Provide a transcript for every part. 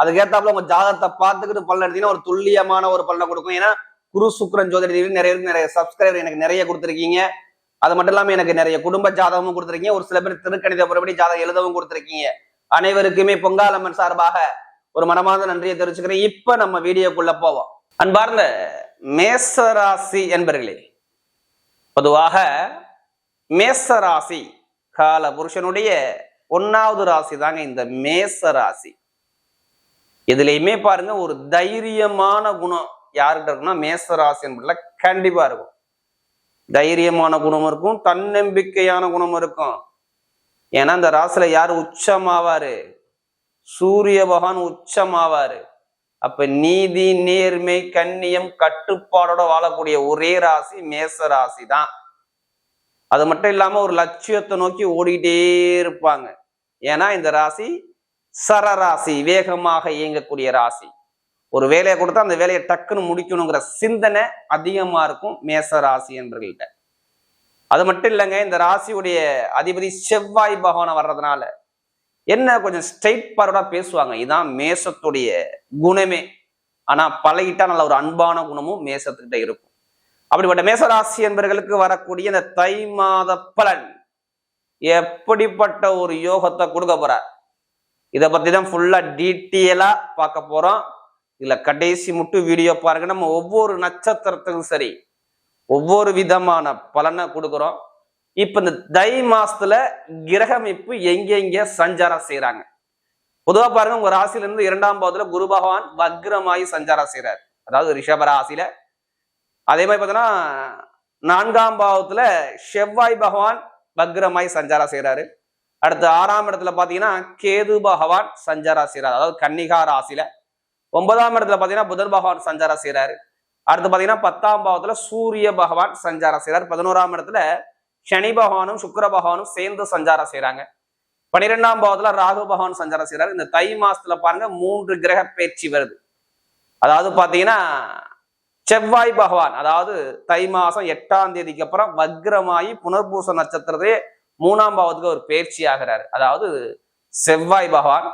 அதுக்கேத்தாப்புல உங்க ஜாதகத்தை பார்த்துக்கிட்டு பலன் எடுத்தீங்கன்னா ஒரு துல்லியமான ஒரு பலனை கொடுக்கும். ஏன்னா குரு சுக்ரன் ஜோதிட நிறைய நிறைய சப்ஸ்கிரைபர் எனக்கு நிறைய கொடுத்துருக்கீங்க. அது மட்டும் இல்லாம எனக்கு நிறைய குடும்ப ஜாதகமும் கொடுத்துருக்கீங்க. ஒரு சில பேர் திருக்கணித புறப்படி ஜாதகம் எழுதவும் கொடுத்துருக்கீங்க. அனைவருக்குமே பொங்காலம்மன் சார்பாக ஒரு மனமார்ந்த நன்றியை தெரிவிச்சுக்கிறேன். இப்ப நம்ம வீடியோக்குள்ள போவோம். அன்பார்ந்த மேசராசி என்பர்களே பொதுவாக மேசராசி கால புருஷனுடைய ஒன்னாவது ராசி தாங்க இந்த மேசராசி. இதுலயுமே பாருங்க ஒரு தைரியமான குணம் யாருக்கிட்ட இருக்குன்னா மேச ராசி என்பதுல கண்டிப்பா இருக்கும். தைரியமான குணம் இருக்கும் தன்னம்பிக்கையான குணம் இருக்கும். ஏன்னா இந்த ராசில யார் உச்சமாவாரு? சூரிய பகவான் உச்சமாவாரு. அப்ப நீதி நேர்மை கண்ணியம் கட்டுப்பாடோட வாழக்கூடிய ஒரே ராசி மேச ராசி தான். அது மட்டும் இல்லாம ஒரு லட்சியத்தை நோக்கி ஓடிக்கிட்டே இருப்பாங்க. ஏன்னா இந்த ராசி சரராசி வேகமாக இயங்கக்கூடிய ராசி. ஒரு வேலையை கொடுத்தா அந்த வேலையை டக்குன்னு முடிக்கணுங்கிற சிந்தனை அதிகமா இருக்கும் மேச ராசி என்பர்கள்ட்ட. அது மட்டும் இல்லைங்க இந்த ராசியுடைய அதிபதி செவ்வாய் பகவானை வர்றதுனால என்ன கொஞ்சம் ஸ்ட்ரைட் பார்வர்டா பேசுவாங்க. இதுதான் மேசத்துடைய குணமே. ஆனா பழகிட்டா நல்ல ஒரு அன்பான குணமும் மேசத்துக்கிட்ட இருக்கும். அப்படிப்பட்ட மேசராசி என்பவர்களுக்கு வரக்கூடிய இந்த தை மாத பலன் எப்படிப்பட்ட ஒரு யோகத்தை கொடுக்க போறார்? இதை பத்தி தான் ஃபுல்லா டீட்டெயிலா பார்க்க போறோம். இதுல கடைசி மட்டும் வீடியோ பாருங்க. நம்ம ஒவ்வொரு நட்சத்திரத்துக்கும் சரி ஒவ்வொரு விதமான பலனை கொடுக்குறோம். இப்ப இந்த தை மாசத்துல கிரகமைப்பு எங்கெங்க சஞ்சாரம் செய்யறாங்க பொதுவா பாருங்க உங்க ராசியில இருந்து இரண்டாம் பாவத்துல குரு பகவான் வக்ரமாயி சஞ்சாரம் செய்கிறார் அதாவது ரிஷப ராசியில. அதே மாதிரி பார்த்தோன்னா நான்காம் பாவத்துல செவ்வாய் பகவான் வக்ரமாய் சஞ்சாரம் செய்யறாரு அடுத்து ஆறாம் இடத்துல பார்த்தீங்கன்னா கேது பகவான் சஞ்சாரம் செய்கிறார் அதாவது கன்னிகா ராசியில. ஒன்பதாம் இடத்துல பார்த்தீங்கன்னா புதன் பகவான் சஞ்சாரம் செய்யறாரு அடுத்து பார்த்தீங்கன்னா பத்தாம் பாவத்துல சூரிய பகவான் சஞ்சாரம் செய்கிறார் பதினோராம் இடத்துல சனி பகவானும் சுக்கர பகவானும் சேர்ந்து சஞ்சாரம் செய்யறாங்க பனிரெண்டாம் பாவத்துல ராகு பகவான் சஞ்சாரம் செய்யறாரு இந்த தை மாசத்துல பாருங்க மூன்று கிரக பயிற்சி வருது. அதாவது பாத்தீங்கன்னா செவ்வாய் பகவான் அதாவது தை மாசம் எட்டாம் தேதிக்கு அப்புறம் வக்ரமாயி புனர்பூச நட்சத்திரத்தையே மூணாம் பாவத்துக்கு ஒரு பயிற்சி ஆகிறாரு. அதாவது செவ்வாய் பகவான்.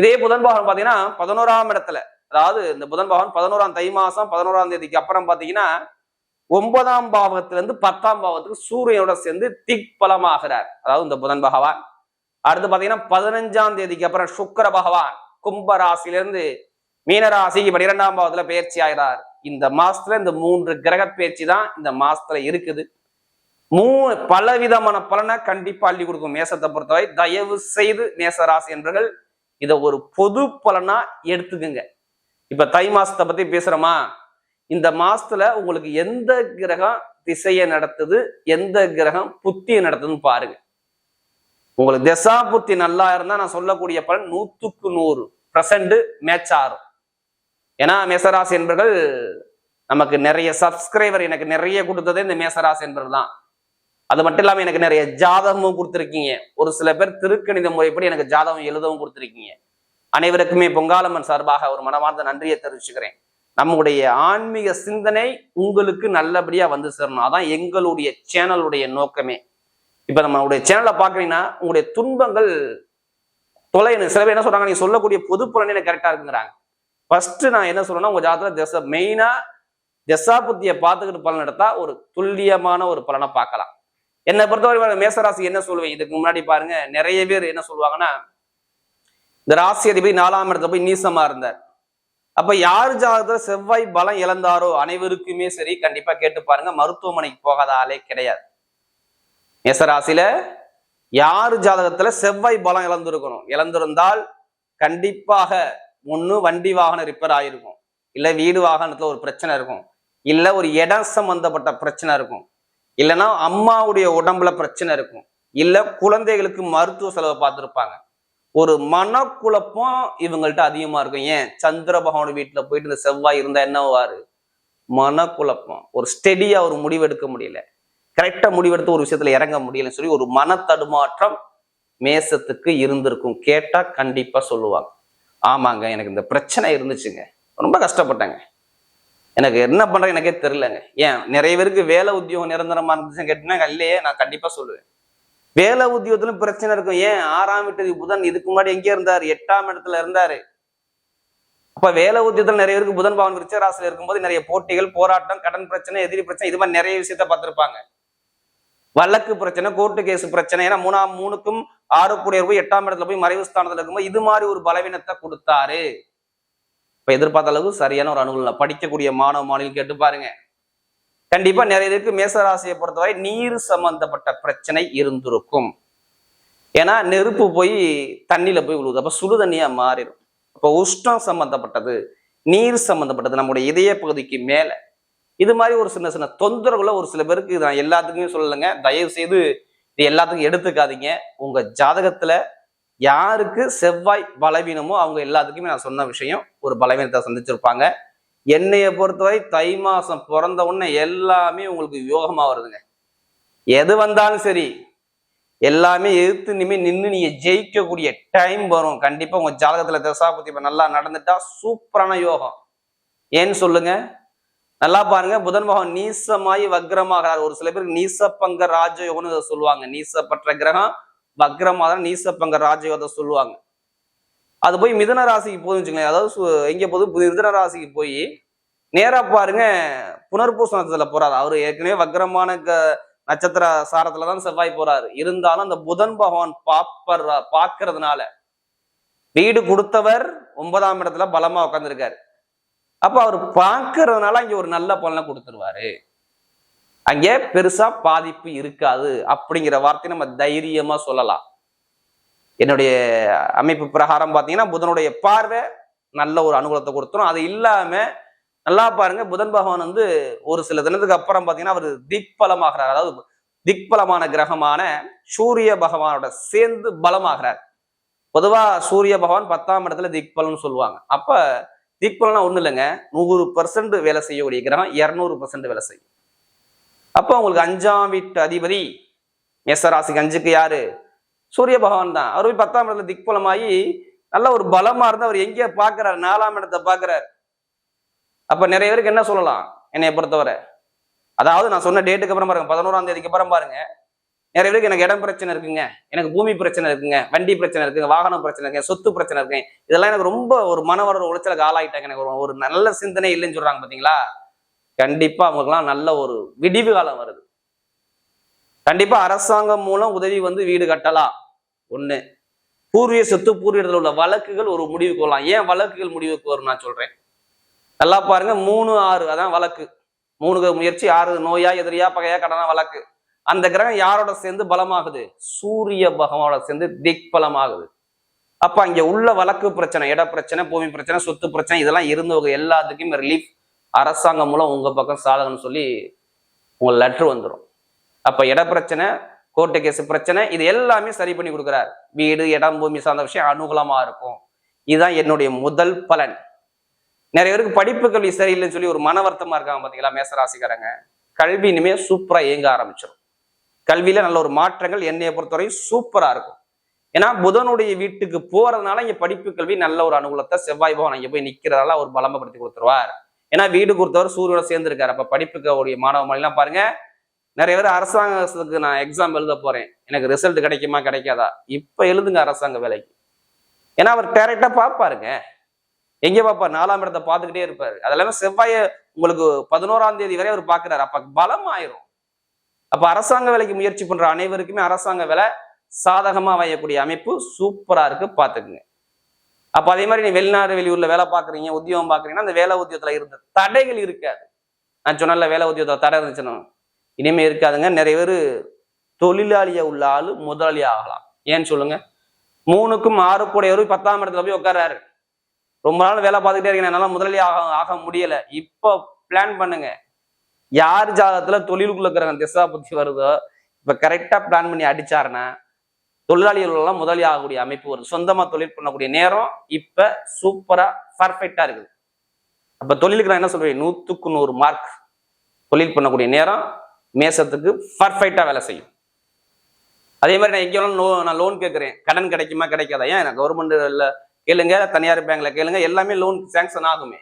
இதே புதன் பகவான் பாத்தீங்கன்னா பதினோராம் இடத்துல அதாவது இந்த புதன் பகவான் பதினோராம் தை மாசம் பதினோராம் தேதிக்கு அப்புறம் பாத்தீங்கன்னா ஒன்பதாம் பாவத்துல இருந்து பத்தாம் பாவத்துக்கு சூரியனோட சேர்ந்து திக்பலமாகிறார். அதாவது இந்த புதன் பகவான். அடுத்து பாத்தீங்கன்னா பதினஞ்சாம் தேதிக்கு அப்புறம் சுக்கர பகவான் கும்ப ராசியிலிருந்து மீனராசிக்கு பன்னிரெண்டாம் பாவத்துல பயிற்சி ஆகிறார். இந்த மாசத்துல இந்த மூன்று கிரக பயிற்சி தான் இந்த மாசத்துல இருக்குது. மூணு பலவிதமான பலனை கண்டிப்பா அள்ளி கொடுக்கும். மேசத்தை பொறுத்தவரை தயவு செய்து மேச ராசி என்பர்கள் இதை ஒரு பொது பலனா எடுத்துக்குங்க. இப்ப தை மாசத்தை பத்தி பேசுறோமா? இந்த மாசத்துல உங்களுக்கு எந்த கிரகம் திசையை நடத்துது எந்த கிரகம் புத்தியை நடத்துதுன்னு பாருங்க. உங்களுக்கு திசா புத்தி நல்லா இருந்தா நான் சொல்லக்கூடிய பலன் நூத்துக்கு நூறு பர்சன்ட் மேட்ச் ஆகும். ஏன்னா மேசராசி என்பர்கள் நமக்கு நிறைய சப்ஸ்கிரைபர் எனக்கு நிறைய கொடுத்ததே இந்த மேசராசி என்பர்கள் தான். அது மட்டும் இல்லாமல் எனக்கு நிறைய ஜாதகமும் கொடுத்துருக்கீங்க. ஒரு சில பேர் திருக்கணித முறைப்படி எனக்கு ஜாதகம் எழுதவும் கொடுத்துருக்கீங்க. அனைவருக்குமே பொங்காலம்மன் சார்பாக ஒரு மனமார்ந்த நன்றியை தெரிவிச்சுக்கிறேன். நம்முடைய ஆன்மீக சிந்தனை உங்களுக்கு நல்லபடியாக வந்து சேரணும். அதான் எங்களுடைய சேனலுடைய நோக்கமே. இப்போ நம்மளுடைய சேனலை பார்க்குறீங்கன்னா உங்களுடைய துன்பங்கள் தொலைணும் சில பேர் என்ன சொல்கிறாங்க நீங்க சொல்லக்கூடிய பொது புலனே எனக்கு கரெக்டா இருக்குங்கிறாங்க. ஃபர்ஸ்ட் நான் என்ன சொல்றேன்னா உங்கள் ஜாதகத்தில் திசை மெயினாக திசா புத்தியை பார்த்துக்கிட்டு பலன் எடுத்தா ஒரு துல்லியமான ஒரு பலனை பார்க்கலாம். என்னை பொறுத்தவரை மேசராசி என்ன சொல்லுவேன்? இதுக்கு முன்னாடி பாருங்க நிறைய பேர் என்ன சொல்லுவாங்கன்னா இந்த ராசி அதிபதி நாலாம் இடத்துல போய் நீசமா இருந்தார். அப்ப யார் ஜாதகத்துல செவ்வாய் பலம் இழந்தாரோ அனைவருக்குமே சரி கண்டிப்பா கேட்டு பாருங்க மருத்துவமனைக்கு போகாத ஆளே கிடையாது. மேசராசியில யார் ஜாதகத்துல செவ்வாய் பலம் இழந்திருக்கணும்? இழந்திருந்தால் கண்டிப்பாக ஒன்று வண்டி வாகனம் ரிப்பேர் ஆயிருக்கும். இல்லை வீடு வாகனத்துல ஒரு பிரச்சனை இருக்கும். இல்லை ஒரு இடம் சம்பந்தப்பட்ட பிரச்சனை இருக்கும். இல்லைன்னா அம்மாவுடைய உடம்புல பிரச்சனை இருக்கும். இல்லை குழந்தைகளுக்கு மருத்துவ செலவை பார்த்துருப்பாங்க. ஒரு மனக்குழப்பம் இவங்கள்ட்ட அதிகமா இருக்கும். ஏன்? சந்திர பகவான் வீட்டுல போயிட்டு இந்த செவ்வாய் இருந்தா என்னவாரு? மனக்குழப்பம். ஒரு ஸ்டெடியா ஒரு முடிவெடுக்க முடியல. கரெக்டா முடிவெடுத்து ஒரு விஷயத்துல இறங்க முடியலன்னு சொல்லி ஒரு மன தடுமாற்றம் மேசத்துக்கு இருந்திருக்கும். கேட்டா கண்டிப்பா சொல்லுவாங்க. ஆமாங்க எனக்கு இந்த பிரச்சனை இருந்துச்சுங்க. ரொம்ப கஷ்டப்பட்டேங்க. எனக்கு என்ன பண்றேன் எனக்கே தெரிலங்க ஏன் நிறைய பேருக்கு வேலை உத்தியோகம் நிரந்தரமா இருந்துச்சுன்னு கேட்டீங்கன்னா இல்லையே நான் கண்டிப்பா சொல்லுவேன். வேலை உத்தியோகத்திலும் பிரச்சனை இருக்கும். ஏன் ஆறாம் வீட்டு புதன் இதுக்கு முன்னாடி எங்கே இருந்தாரு எட்டாம் இடத்துல இருந்தாரு. அப்ப வேலை உத்தியத்தில் நிறைய பேருக்கு புதன் பவன் விருச்சராசியில் இருக்கும்போது நிறைய போட்டிகள் போராட்டம் கடன் பிரச்சனை எதிரி பிரச்சனை இது மாதிரி நிறைய விஷயத்த பார்த்திருப்பாங்க. வழக்கு பிரச்சனை கோர்ட்டு கேஸ் பிரச்சனை ஏன்னா மூணாம் மூணுக்கும் ஆறு கூடிய போய் எட்டாம் இடத்துல போய் மறைவு ஸ்தானத்துல இருக்கும்போது இது மாதிரி ஒரு பலவீனத்தை கொடுத்தாரு. இப்போ எதிர்பார்த்த அளவுக்கு சரியான ஒரு அனுகூலம் படிக்கக்கூடிய மாணவ மாணவிகள் கேட்டு பாருங்க. கண்டிப்பா நிறைய பேருக்கு மேசராசியை பொறுத்தவரை நீர் சம்பந்தப்பட்ட பிரச்சனை இருந்திருக்கும். ஏன்னா நெருப்பு போய் தண்ணியில போய் விழுவுது அப்ப சுடு தண்ணியா மாறிடும். அப்ப உஷ்ணம் சம்பந்தப்பட்டது நீர் சம்பந்தப்பட்டது நம்முடைய இதய பகுதிக்கு மேல. இது மாதிரி ஒரு சின்ன சின்ன தொந்தரவுகளை ஒரு சில பேருக்கு நான் எல்லாத்துக்குமே சொல்லலைங்க. தயவு செய்து இது எல்லாத்துக்கும் எடுத்துக்காதீங்க. உங்க ஜாதகத்துல யாருக்கு செவ்வாய் பலவீனமோ அவங்க எல்லாத்துக்குமே நான் சொன்ன விஷயம் ஒரு பலவீனத்தை சந்திச்சிருப்பாங்க. என்னைய பொறுத்தவரை தை மாசம் பிறந்த உடனே எல்லாமே உங்களுக்கு யோகமா வருதுங்க. எது வந்தாலும் சரி எல்லாமே எதிர்த்து இனிமே நின்று நீங்க ஜெயிக்கக்கூடிய டைம் வரும். கண்டிப்பா உங்க ஜாதகத்துல தசாபுத்தி இப்ப நல்லா நடந்துட்டா சூப்பரான யோகம். ஏன்னு சொல்லுங்க. நல்லா பாருங்க. புதன் பகவான் நீசமாயி வக்ரமாகிறார். ஒரு சில பேருக்கு நீசப்பங்க ராஜயோகம்னு சொல்லுவாங்க. நீசப்பற்ற கிரகம் வக்ரமாக நீசப்பங்க ராஜயோகத்தை சொல்லுவாங்க. அது போய் மிதன ராசிக்கு போகுதுன்னு வச்சுக்கோங்களேன். அதாவது எங்கே எங்க புது மிதன ராசிக்கு போய் நேரா பாருங்க புனர்பூச நட்சத்திரத்துல போறாரு. அவர் ஏற்கனவே வக்ரமான க- நட்சத்திர சாரத்துல தான் செவ்வாய் போறாரு. இருந்தாலும் அந்த புதன் பகவான் பாப்பர் பாக்குறதுனால வீடு கொடுத்தவர் ஒன்பதாம் இடத்துல பலமா உட்காந்துருக்காரு அப்ப அவர் பார்க்கறதுனால இங்க ஒரு நல்ல பலனை கொடுத்துருவாரு. அங்கே பெருசா பாதிப்பு இருக்காது அப்படிங்கிற வார்த்தையை நம்ம தைரியமா சொல்லலாம். என்னுடைய அமைப்பு பிரகாரம் பார்த்தீங்கன்னா புதனுடைய பார்வை நல்ல ஒரு அனுகூலத்தை கொடுத்துரும். அது இல்லாம நல்லா பாருங்க புதன் பகவான் வந்து ஒரு சில தினத்துக்கு அப்புறம் பார்த்தீங்கன்னா அவர் திக்பலமாகிறார். அதாவது திக்பலமான கிரகமான சூரிய பகவானோட சேர்ந்து பலமாகிறார். பொதுவா சூரிய பகவான் பத்தாம் இடத்துல திக்பலம்னு சொல்லுவாங்க. அப்ப திக்பலம்னா ஒண்ணு இல்லைங்க. நூறு பர்சன்ட் வேலை செய்யக்கூடிய கிரகம் இரநூறு பர்சன்ட் வேலை செய்யும். அப்போ உங்களுக்கு அஞ்சாம் வீட்டு அதிபதி மேசராசிக்கு அஞ்சுக்கு யாரு? சூரிய பகவான் தான். அவர் போய் பத்தாம் இடத்துல திக்பலமாகி நல்ல ஒரு பலமா இருந்து அவர் எங்கே பாக்குறாரு நாலாம் இடத்தை பார்க்குறாரு. அப்ப நிறைய பேருக்கு என்ன சொல்லலாம்? என்னைய பொறுத்தவரை. அதாவது நான் சொன்ன டேட்டுக்கு அப்புறம் பாருங்க பதினோராம் தேதிக்கு அப்புறம் பாருங்க. நிறைய பேருக்கு எனக்கு இடம் பிரச்சனை இருக்குங்க. எனக்கு பூமி பிரச்சனை இருக்குங்க. வண்டி பிரச்சனை இருக்குங்க. வாகனம் பிரச்சனை இருக்குங்க. சொத்து பிரச்சனை இருக்குங்க. இதெல்லாம் எனக்கு ரொம்ப ஒரு மனவர உளைச்சலுக்கு ஆளாயிட்டாங்க. எனக்கு ஒரு- ஒரு நல்ல சிந்தனை இல்லைன்னு சொல்றாங்க பாத்தீங்களா? கண்டிப்பா அவங்களுக்குலாம் நல்ல ஒரு விடிவு காலம் வருது. கண்டிப்பா அரசாங்கம் மூலம் உதவி வந்து வீடு கட்டலாம். ஒண்ணு. பூர்வீக சொத்து பூர்வீகத்தில் உள்ள வழக்குகள் ஒரு முடிவுக்கு வரலாம். ஏன் வழக்குகள் முடிவுக்கு வரும் நான் சொல்றேன். நல்லா பாருங்க மூணு ஆறு அதான் வழக்கு. மூணு முயற்சி ஆறு நோயா எதிரியா பகையா கடனா வழக்கு. அந்த கிரகம் யாரோட சேர்ந்து பலமாகுது? சூரிய பகவானோட சேர்ந்து திக் பலமாகுது அப்ப அங்க உள்ள வழக்கு பிரச்சனை இட பிரச்சனை பூமி பிரச்சனை சொத்து பிரச்சனை இதெல்லாம் இருந்தவங்க எல்லாத்துக்குமே ரிலீஃப் அரசாங்கம் மூலம் உங்கள் பக்கம் சாதகம்னு சொல்லி உங்கள் லெட்ரு வந்துடும் அப்போ இட பிரச்சனை கோர்ட்டு கேஸ் பிரச்சனை இது எல்லாமே சரி பண்ணி கொடுக்குறாரு. வீடு இடம் பூமி சார்ந்த விஷயம் அனுகூலமாக இருக்கும். இதுதான் என்னுடைய முதல் பலன். நிறைய பேருக்கு படிப்பு கல்வி சரியில்லைன்னு சொல்லி ஒரு மன வருத்தமாக இருக்காங்க பார்த்தீங்களா மேசராசிக்காரங்க. கல்வி இனிமே சூப்பராக இயங்க ஆரம்பிச்சிடும் கல்வியில் நல்ல ஒரு மாற்றங்கள் என்னைய பொறுத்தவரையும் சூப்பராக இருக்கும். ஏன்னா புதனுடைய வீட்டுக்கு போறதுனால இங்க படிப்பு கல்வி நல்ல ஒரு அனுகூலத்தை செவ்வாய் பவன் இங்க போய் நிக்கிறதால அவர் பலமப்படுத்தி கொடுத்துருவார். ஏன்னா வீடு கொடுத்தவர் சூரியோட சேர்ந்துருக்காரு. அப்ப படிப்புக்கு மாணவ மொழிலாம் பாருங்க நிறைய பேர் அரசாங்கத்துக்கு நான் எக்ஸாம் எழுத போறேன். எனக்கு ரிசல்ட் கிடைக்குமா கிடைக்காதா? இப்ப எழுதுங்க அரசாங்க வேலைக்கு. ஏன்னா அவர் டேரக்டா பார்ப்பாருங்க. எங்க பார்ப்பார்? நாலாம் இடத்தை பார்த்துக்கிட்டே இருப்பாரு. அதெல்லாமே செவ்வாயை உங்களுக்கு பதினோராம் தேதி வரை அவர் பாக்குறாரு அப்ப பலம் ஆயிரும் அப்ப அரசாங்க வேலைக்கு முயற்சி பண்ற அனைவருக்குமே அரசாங்க வேலை சாதகமா வையக்கூடிய அமைப்பு சூப்பரா இருக்கு. பாத்துக்குங்க அப்ப அதே மாதிரி நீ வெளிநாடு வெளியூர்ல வேலை பாக்குறீங்க உத்தியோகம் பாக்குறீங்கன்னா அந்த வேலை உத்தியோகத்துல இருந்த தடைகள் இருக்காது. நான் சொன்னல வேலை உத்தியோகத்துல தடை இருந்துச்சுன்னா. இனிமே இருக்காதுங்க. நிறைய பேர் தொழிலாளியா உள்ள ஆளு முதலாளி ஆகலாம். ஏன்னு சொல்லுங்க. மூணுக்கும் ஆறு கூடையவர் பத்தாம் இடத்துல போய் உட்காராரு ரொம்ப நாள் வேலை பார்த்துக்கிட்டே இருக்கேன். என்னால முதலாளி ஆக ஆக முடியல. இப்போ பிளான் பண்ணுங்க. யார் ஜாதகத்துல தொழிலுக்குள்ள இருக்கிறாங்க திசா புத்தி வருதோ இப்ப கரெக்டா பிளான் பண்ணி அடிச்சாருன்னா தொழிலாளிகளெல்லாம் எல்லாம் ஆகக்கூடிய அமைப்பு வருது. சொந்தமாக தொழில் பண்ணக்கூடிய நேரம் இப்போ சூப்பராக பர்ஃபெக்டாக இருக்குது. அப்போ தொழிலுக்கு நான் என்ன சொல்வேன் நூற்றுக்கு நூறு மார்க் தொழில் பண்ணக்கூடிய நேரம் மேசத்துக்கு பர்ஃபெக்டாக வேலை செய்யும். அதே மாதிரி நான் எங்கே லோ நான் லோன் கேட்குறேன். கடன் கிடைக்குமா கிடைக்காதா? ஏன்? எனக்கு கவர்மெண்ட்டில் கேளுங்க தனியார் பேங்க்ல கேளுங்க. எல்லாமே லோன் சேங்ஷன் ஆகுமே.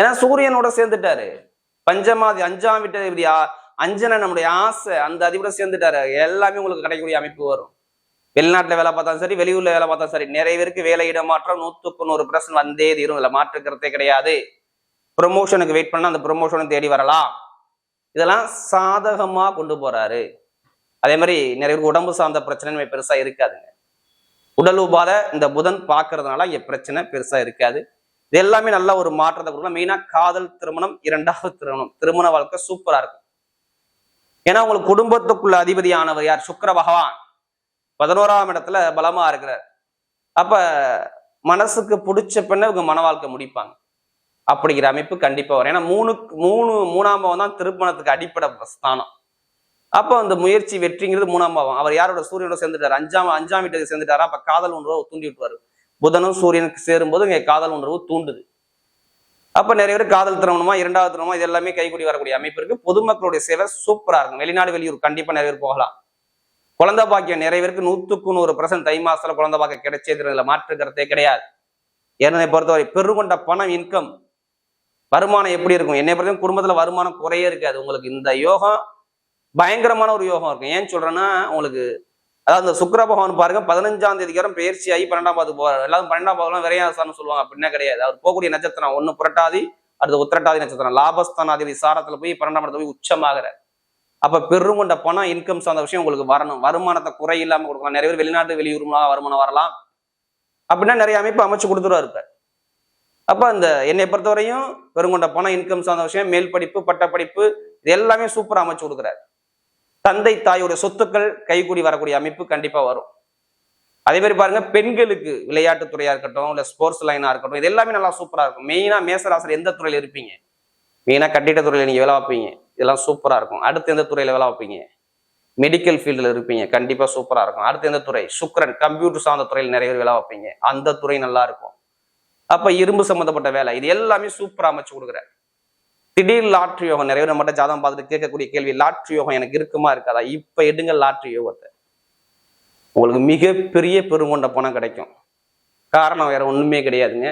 ஏன்னா சூரியனோட சேர்ந்துட்டாரு. பஞ்சமாதி அஞ்சாம் வீட்டு அஞ்சனை நம்முடைய ஆசை அந்த அதிபரை சேர்ந்துட்டாரு. எல்லாமே உங்களுக்கு கிடைக்கக்கூடிய அமைப்பு வரும். வெளிநாட்டுல வேலை பார்த்தாலும் சரி வெளியூர்ல வேலை பார்த்தாலும் சரி நிறைய பேருக்கு வேலை இடமாற்றம் நூத்துக்கு நூறு பிரசன் வந்தே தீரும். இதில் மாற்றுக்கிறதே கிடையாது. ப்ரொமோஷனுக்கு வெயிட் பண்ணா அந்த ப்ரொமோஷனை தேடி வரலாம். இதெல்லாம் சாதகமா கொண்டு போறாரு. அதே மாதிரி நிறைய பேருக்கு உடம்பு சார்ந்த பிரச்சனை பெருசா இருக்காதுங்க. உடல் உபாதை இந்த புதன் பார்க்கறதுனால இங்க பிரச்சனை பெருசா இருக்காது. இது எல்லாமே நல்ல ஒரு மாற்றத்தை கொடுக்கலாம் மெயினா காதல் திருமணம் இரண்டாவது திருமணம். திருமண வாழ்க்கை சூப்பரா இருக்கும். ஏன்னா உங்களுக்கு குடும்பத்துக்குள்ள அதிபதியானவர் யார்? சுக்கர பகவான். பதினோராம் இடத்துல பலமா இருக்கிறார். அப்ப மனசுக்கு பிடிச்ச பெண்ணை இவங்க மன வாழ்க்கை முடிப்பாங்க. அப்படிங்கிற அமைப்பு கண்டிப்பா வரும். ஏன்னா மூணு மூணு மூணாம் பாவம் தான் திருமணத்துக்கு அடிப்படை ஸ்தானம். அப்போ அந்த முயற்சி வெற்றிங்கிறது மூணாம் பாவம். அவர் யாரோட? சூரியனோட சேர்ந்துட்டார். அஞ்சாம் அஞ்சாம் வீட்டுக்கு சேர்ந்துட்டாரா? அப்ப காதல் உணர்வு தூண்டி விட்டுவாரு. புதனும் சூரியனுக்கு சேரும்போது இங்க காதல் உணர்வு தூண்டுது. அப்ப நிறைய பேர் காதல் திருமணமா இரண்டாவது திருமணமா இது எல்லாமே கைகூடி வரக்கூடிய அமைப்பு இருக்கு. பொதுமக்களுடைய சேவை சூப்பரா இருக்கும். வெளிநாடு வெளியூர் கண்டிப்பா நிறைய பேர் போகலாம். குழந்தை பாக்கியம் நிறைய நூற்றுக்கு நூறு பர்சன்ட் தை மாசத்துல குழந்தை பாக்கியம் கிடைச்சதுல மாற்றுக்கிறதே கிடையாது. என்னை பொறுத்தவரை பெருகொண்ட பணம் இன்கம் வருமானம் எப்படி இருக்கும்? என்னை பொறுத்தவரை குடும்பத்துல வருமானம் குறைய இருக்காது. உங்களுக்கு இந்த யோகம் பயங்கரமான ஒரு யோகம் இருக்கும். ஏன் சொல்றேன்னா உங்களுக்கு அதாவது இந்த சுக்கர பகவான் பாருங்க பதினஞ்சாம் தேதிக்கு வரும் பயிற்சி ஆகி பன்னெண்டாம் பாது போவார் எல்லாரும் பன்னெண்டாம் பாதம்லாம் விரையாசான்னு சொல்லுவாங்க. அப்படின்னா கிடையாது. அவர் போகக்கூடிய நட்சத்திரம் ஒண்ணு புரட்டாதி அடுத்து உத்திரட்டாதி நட்சத்திரம். லாபஸ்தானாதிபதி சாரத்துல போய் பன்னெண்டாம் இடத்துல போய் உச்சமாகிறார். அப்ப பெருங்கொண்ட பணம் இன்கம் சார்ந்த விஷயம் உங்களுக்கு வரணும். வருமானத்தை குறை இல்லாமல் கொடுக்கலாம். நிறைய பேர் வெளிநாட்டு வெளியூர் வருமானம் வரலாம். அப்படின்னா நிறைய அமைப்பு அமைச்சு கொடுத்துருவா இருப்பார் அப்போ அந்த என்னை பொறுத்தவரையும் பெருங்கொண்ட பணம் இன்கம் சார்ந்த விஷயம் மேல் படிப்பு பட்டப்படிப்பு இது எல்லாமே சூப்பராக அமைச்சு கொடுக்குறாரு. தந்தை தாயோட சொத்துக்கள் கைகூடி வரக்கூடிய அமைப்பு கண்டிப்பாக வரும். அதே மாதிரி பாருங்க பெண்களுக்கு விளையாட்டுத்துறையாக இருக்கட்டும் இல்லை ஸ்போர்ட்ஸ் லைனா இருக்கட்டும் இது எல்லாமே நல்லா சூப்பராக இருக்கும். மெயினாக மேசராசர் எந்த துறையில் இருப்பீங்க? மெயினாக கட்டிட துறையில் நீங்கள் வேலை வைப்பீங்க இதெல்லாம் சூப்பராக இருக்கும். அடுத்து எந்த துறையில் வேலை வைப்பீங்க மெடிக்கல் ஃபீல்டில் இருப்பீங்க. கண்டிப்பாக சூப்பராக இருக்கும். அடுத்து எந்த துறை? சுக்கரன் கம்ப்யூட்டர் சார்ந்த துறையில் நிறைய பேர் வேலை வைப்பீங்க அந்த துறை நல்லா இருக்கும். அப்போ இரும்பு சம்மந்தப்பட்ட வேலை. இது எல்லாமே சூப்பரா அமைச்சு கொடுக்குறேன் திடீர் லாட்ரி யோகம். நிறைய பேர் நம்மகிட்ட ஜாதகம் பார்த்துட்டு கேட்கக்கூடிய கேள்வி லாட்ரி யோகம் எனக்கு இருக்குமா இருக்காதா? இப்போ எடுங்க லாட்ரி யோகத்தை. உங்களுக்கு மிகப்பெரிய பெருங்கொண்ட பணம் கிடைக்கும். காரணம் வேற ஒன்றுமே கிடையாதுங்க.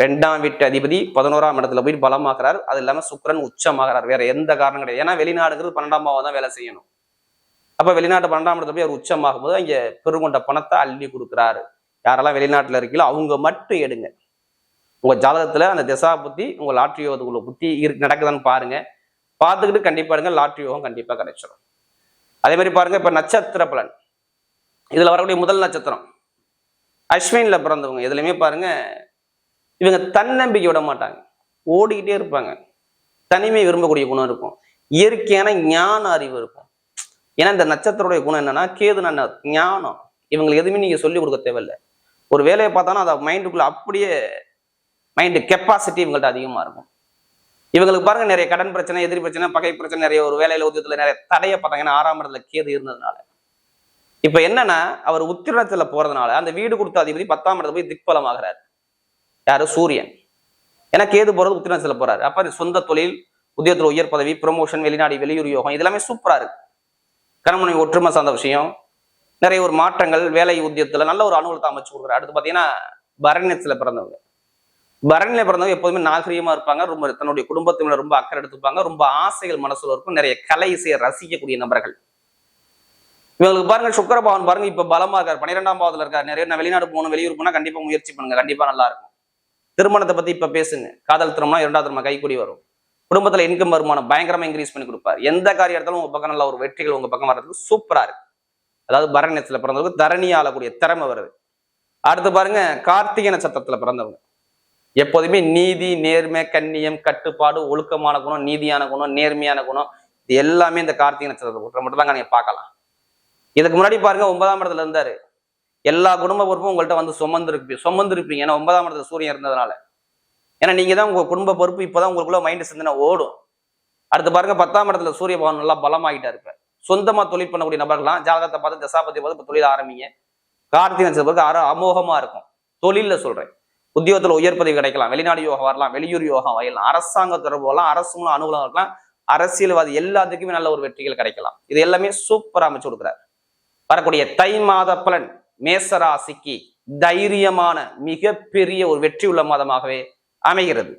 ரெண்டாம் வீட்டு அதிபதி பதினோராம் இடத்துல போய் பலமாக்குறாரு. அது இல்லாமல் சுக்கரன் உச்சமாகிறார். வேற எந்த காரணம் கிடையாது. ஏன்னா வெளிநாடுங்கிறது பன்னெண்டாம் பாவம் தான் வேலை செய்யணும். அப்போ வெளிநாட்டு பன்னெண்டாம் இடத்துல போய் அவர் உச்சமாகும் போது அங்கே பெருங்கொண்ட பணத்தை அள்ளி கொடுக்குறாரு. யாரெல்லாம் வெளிநாட்டில் இருக்கீங்களோ அவங்க மட்டும் எடுங்க. உங்கள் ஜாதகத்தில் அந்த திசா புத்தி உங்கள் லாட்ரி யோகத்துக்குள்ள புத்தி இருக்கு நடக்குதான்னு பாருங்க. பார்த்துக்கிட்டு கண்டிப்பாக எடுங்க. லாட்ரி யோகம் கண்டிப்பாக கிடைச்சிடும் அதே மாதிரி பாருங்க இப்போ நட்சத்திர பலன். இதில் வரக்கூடிய முதல் நட்சத்திரம். அஸ்வினில் பிறந்தவங்க. எதுலையுமே பாருங்க இவங்க தன்னம்பிக்கை விட மாட்டாங்க. ஓடிக்கிட்டே இருப்பாங்க. தனிமை விரும்பக்கூடிய குணம் இருக்கும். இயற்கையான ஞான அறிவு இருக்கும். ஏன்னா இந்த நட்சத்திரோடைய குணம் என்னன்னா கேது ஞானம். இவங்களுக்கு எதுவுமே நீங்க சொல்லிக் கொடுக்க தேவையில்லை. ஒரு வேலையை பார்த்தாலும் அதை மைண்டுக்குள்ள அப்படியே மைண்டு கெப்பாசிட்டி இவங்கள்ட்ட அதிகமா இருக்கும். இவங்களுக்கு பாருங்க நிறைய கடன் பிரச்சனை எதிரி பிரச்சனை பகை பிரச்சனை நிறைய ஒரு வேலையில உத்தியத்துல நிறைய தடைய பார்த்தாங்க. ஏன்னா ஆறாம் இடத்துல கேது இருந்ததுனால. இப்ப என்னன்னா அவர் உத்திரணத்துல போறதுனால அந்த வீடு கொடுத்த அதிபதி பத்தாம் இடத்துல போய் திக்பலம் ஆகிறார் யாரு? சூரியன். ஏன்னா கேது போறது? உத்திரணத்துல போறாரு. அப்ப இந்த சொந்த தொழில் உத்தியத்தில் உயர் பதவி ப்ரொமோஷன் வெளிநாடு வெளியூர் யோகம் இதெல்லாமே சூப்பரா இருக்கு. கணமனை ஒற்றுமை சார்ந்த விஷயம். நிறைய ஒரு மாற்றங்கள் வேலை உத்தியத்துல நல்ல ஒரு அனுகூலத்தை அமைச்சு கொடுக்குறாரு. அடுத்து பாத்தீங்கன்னா பரண்யத்துல பிறந்தவங்க. பரணியில பிறந்தவங்க எப்போதுமே நாகரீகமா இருப்பாங்க. ரொம்ப தன்னுடைய குடும்பத்தினர் ரொம்ப அக்கறை எடுத்துப்பாங்க. ரொம்ப ஆசைகள் மனசுல இருக்கும். நிறைய கலை இசையை ரசிக்கக்கூடிய நபர்கள். இவங்களுக்கு பாருங்க சுக்கரபவன் பாருங்க இப்ப பலமா இருக்காரு. பன்னிரெண்டாம் பாவத்துல இருக்காரு. நிறைய நான் வெளிநாடு போகணும் வெளியூர் போனா கண்டிப்பா முயற்சி பண்ணுங்க. கண்டிப்பா நல்லா இருக்கும். திருமணத்தை பத்தி இப்ப பேசுங்க காதல் திருமணம் இரண்டாவது திருமணம் கைக்கூடி வரும். குடும்பத்துல இன்கம் வருமானம் பயங்கரமா இன்க்ரீஸ் பண்ணி கொடுப்பாரு. எந்த காரியம் எடுத்தாலும் உங்க பக்கம் நல்ல ஒரு வெற்றிகள் உங்க பக்கம் வர்றதுக்கு சூப்பரா இருக்கு. அதாவது பரணத்துல பிறந்தவங்க தரணி ஆளக்கூடிய திறமை வருது. அடுத்து பாருங்க கார்த்திகை நட்சத்திரத்துல பிறந்தவங்க. எப்போதுமே நீதி நேர்மை கண்ணியம் கட்டுப்பாடு ஒழுக்கமான குணம் நீதியான குணம் நேர்மையான குணம் இது எல்லாமே இந்த கார்த்திகை நட்சத்திரத்தை மட்டும் தாங்க நீங்க பார்க்கலாம். இதுக்கு முன்னாடி பாருங்க ஒன்பதாம் இடத்துல இருந்தாரு. எல்லா குடும்ப பொறுப்பும் உங்கள்கிட்ட வந்து சுமந்துருப்பீங்க சுமந்துருப்பீங்க. ஏன்னா ஒன்பதாம் இடத்துல சூரியன் இருந்ததுனால. ஏன்னா நீங்க தான் உங்க குடும்ப பொறுப்பு இப்போதான் உங்களுக்குள்ள மைண்ட் சிந்தனை ஓடும். அடுத்து பாருங்க பத்தாம் இடத்துல சூரிய பகவான் நல்லா பலமாகிட்டா இருப்பார் சொந்தமா தொழில் பண்ணக்கூடிய நபர்கள்லாம் ஜாதகத்தை பார்த்து தசாபதி பார்த்து இப்போ தொழில் ஆரம்பிங்க. கார்த்திகை நட்சத்திரத்துக்கு அற அமோகமா இருக்கும். தொழில சொல்றேன். உத்தியோகத்தில் உயர் பதவி கிடைக்கலாம். வெளிநாடு யோகம் வரலாம் வெளியூர் யோகம் வரலாம் அரசாங்க தொடர்பு வரலாம் அரசு மூலம் அனுகூலம் இருக்கலாம். அரசியல்வாதி எல்லாத்துக்குமே நல்ல ஒரு வெற்றிகள் கிடைக்கலாம். இது எல்லாமே சூப்பராக அமைச்சு கொடுக்குறாரு. வரக்கூடிய தை மாத பலன். மேசராசிக்கு தைரியமான மிகப்பெரிய ஒரு வெற்றி உள்ள மாதமாகவே அமைகிறது.